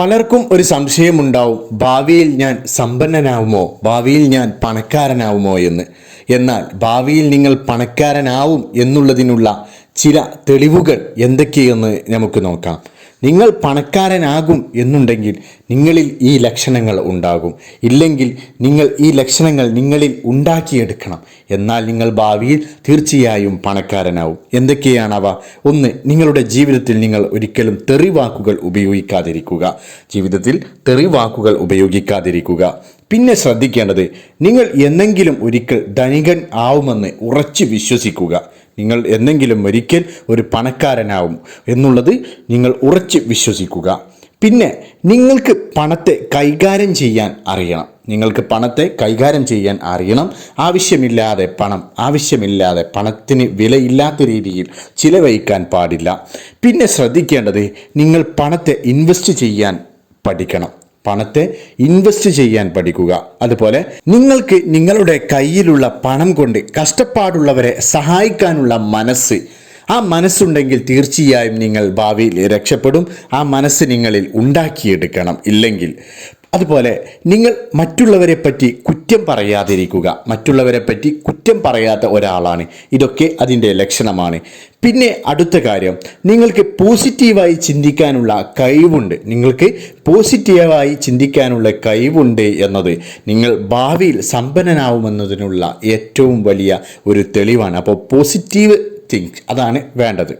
പലർക്കും ഒരു സംശയമുണ്ടാവും ഭാവിയിൽ ഞാൻ സമ്പന്നനാവുമോ? ഭാവിയിൽ ഞാൻ പണക്കാരനാവുമോ എന്ന്? എന്നാൽ ഭാവിയിൽ നിങ്ങൾ പണക്കാരനാവും എന്നുള്ളതിനുള്ള ചില തെളിവുകൾ എന്തൊക്കെയെന്ന് നമുക്ക് നോക്കാം. നിങ്ങൾ പണക്കാരനാകും എന്നുണ്ടെങ്കിൽ നിങ്ങളിൽ ഈ ലക്ഷണങ്ങൾ ഉണ്ടാകും. ഇല്ലെങ്കിൽ നിങ്ങൾ ഈ ലക്ഷണങ്ങൾ നിങ്ങളിൽ ഉണ്ടാക്കിയെടുക്കണം. എന്നാൽ നിങ്ങൾ ഭാവിയിൽ തീർച്ചയായും പണക്കാരനാവും. എന്തൊക്കെയാണവ? ഒന്ന് നിങ്ങളുടെ ജീവിതത്തിൽ നിങ്ങൾ ഒരിക്കലും തെറിവാക്കുകൾ ഉപയോഗിക്കാതിരിക്കുക. ജീവിതത്തിൽ തെറിവാക്കുകൾ ഉപയോഗിക്കാതിരിക്കുക. പിന്നെ ശ്രദ്ധിക്കേണ്ടത് നിങ്ങൾ എന്നെങ്കിലും ഒരിക്കൽ ധനികൻ ആവുമെന്ന് ഉറച്ചു വിശ്വസിക്കുക. നിങ്ങൾ എന്നെങ്കിലും ഒരിക്കൽ ഒരു പണക്കാരനാവും എന്നുള്ളത് നിങ്ങൾ ഉറച്ച് വിശ്വസിക്കുക. പിന്നെ നിങ്ങൾക്ക് പണത്തെ കൈകാര്യം ചെയ്യാൻ അറിയണം. നിങ്ങൾക്ക് പണത്തെ കൈകാര്യം ചെയ്യാൻ അറിയണം. ആവശ്യമില്ലാതെ പണം ആവശ്യമില്ലാതെ പണത്തിന് വിലയില്ലാത്ത രീതിയിൽ ചിലവഴിക്കാൻ പാടില്ല. പിന്നെ ശ്രദ്ധിക്കേണ്ടത് നിങ്ങൾ പണത്തെ ഇൻവെസ്റ്റ് ചെയ്യാൻ പഠിക്കണം. പണത്തെ ഇൻവെസ്റ്റ് ചെയ്യാൻ പഠിക്കുക. അതുപോലെ നിങ്ങൾക്ക് നിങ്ങളുടെ കയ്യിലുള്ള പണം കൊണ്ട് കഷ്ടപ്പാടുള്ളവരെ സഹായിക്കാനുള്ള മനസ്സ്. ആ മനസ്സുണ്ടെങ്കിൽ തീർച്ചയായും നിങ്ങൾ ഭാവിയിൽ രക്ഷപ്പെടും. ആ മനസ്സ് നിങ്ങളിൽ ഉണ്ടാക്കിയെടുക്കണം. ഇല്ലെങ്കിൽ അതുപോലെ നിങ്ങൾ മറ്റുള്ളവരെ പറ്റി കുറ്റം പറയാതിരിക്കുക. മറ്റുള്ളവരെ പറ്റി കുറ്റം പറയാത്ത ഒരാളാണ്. ഇതൊക്കെ അതിന്റെ ലക്ഷണമാണ്. പിന്നെ അടുത്ത കാര്യം നിങ്ങൾക്ക് പോസിറ്റീവായി ചിന്തിക്കാനുള്ള കഴിവുണ്ട്. നിങ്ങൾക്ക് പോസിറ്റീവായി ചിന്തിക്കാനുള്ള കഴിവുണ്ട് എന്നത് നിങ്ങൾ ഭാവിയിൽ സമ്പന്നനാവുമെന്നതിനുള്ള ഏറ്റവും വലിയ ഒരു തെളിവാണ്. അപ്പോൾ പോസിറ്റീവ് തിങ്ക് അതാണ് വേണ്ടത്.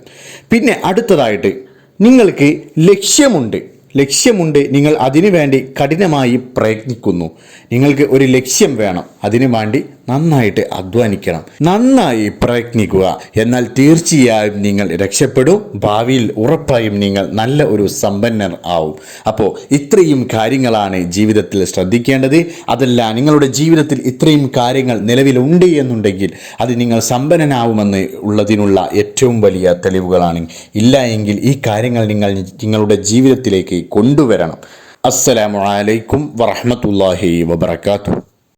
പിന്നെ അടുത്തതായിട്ട് നിങ്ങൾക്ക് ലക്ഷ്യമുണ്ട്. ലക്ഷ്യമുണ്ട് നിങ്ങൾ അതിനുവേണ്ടി കഠിനമായി പ്രയത്നിക്കുന്നു. നിങ്ങൾക്ക് ഒരു ലക്ഷ്യം വേണം. അതിനു വേണ്ടി നന്നായിട്ട് അധ്വാനിക്കണം. നന്നായി പ്രയത്നിക്കുക. എന്നാൽ തീർച്ചയായും നിങ്ങൾ രക്ഷപ്പെടും. ഭാവിയിൽ ഉറപ്പായും നിങ്ങൾ നല്ല ഒരു സമ്പന്നർ ആവും. അപ്പോൾ ഇത്രയും കാര്യങ്ങളാണ് ജീവിതത്തിൽ ശ്രദ്ധിക്കേണ്ടത്. അതല്ല നിങ്ങളുടെ ജീവിതത്തിൽ ഇത്രയും കാര്യങ്ങൾ നിലവിലുണ്ട് എന്നുണ്ടെങ്കിൽ അത് നിങ്ങൾ സമ്പന്നനാവുമെന്ന് ഉള്ളതിനുള്ള ഏറ്റവും വലിയ തെളിവുകളാണ്. ഇല്ല എങ്കിൽ ഈ കാര്യങ്ങൾ നിങ്ങൾ നിങ്ങളുടെ ജീവിതത്തിലേക്ക് കൊണ്ടുവരണം. അസ്സലാമലൈക്കും വറഹ്മത്തുള്ളാഹി വബറകാതുഹു.